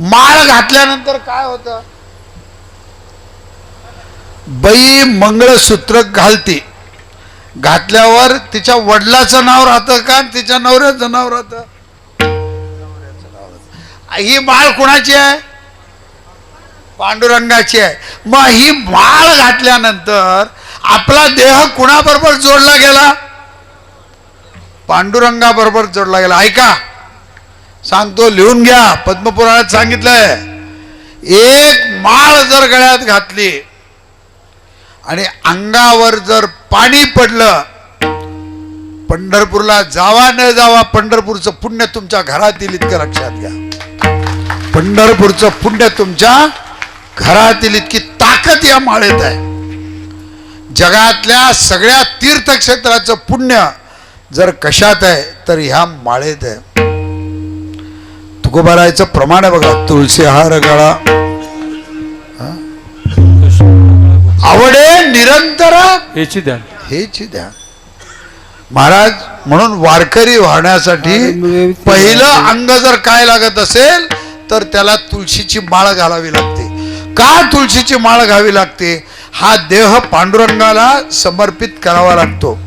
माळ घातल्यानंतर काय होतं? बाई मंगळसूत्र घालते. घातल्यावर तिच्या वडिलाचं नाव राहतं का? तिच्या नवऱ्याचं नाव राहतं? ही माळ कुणाची आहे? पांडुरंगाची आहे. मग ही माळ घातल्यानंतर आपला देह कुणाबरोबर जोडला गेला? पांडुरंगाबरोबर जोडला गेला. ऐका. सांगतो लिहून घ्या. पद्मपुराणात सांगितलंय. एक माळ जर गळ्यात घातली आणि अंगावर जर पाणी पडलं पंढरपूरला जावा न जावा पंढरपूरचं पुण्य तुमच्या घरात येईल इतकं लक्षात घ्या. पंढरपूरचं पुण्य तुमच्या घरात येईल इतकी ताकद या माळेत आहे. जगातल्या सगळ्या तीर्थक्षेत्राचं पुण्य जर कशात आहे तर ह्या माळेत आहे. तुकोबारायचं प्रमाण आहे बघा तुळशी हार गळा आवडे निरंतर याची द्या. हेच द्या. महाराज म्हणून वारकरी वाहण्यासाठी पहिलं अंग जर काय लागत असेल तर त्याला तुळशीची माळ घालावी लागते. का तुळशीची माळ घावी लागते? हा देह पांडुरंगाला समर्पित करावा लागतो.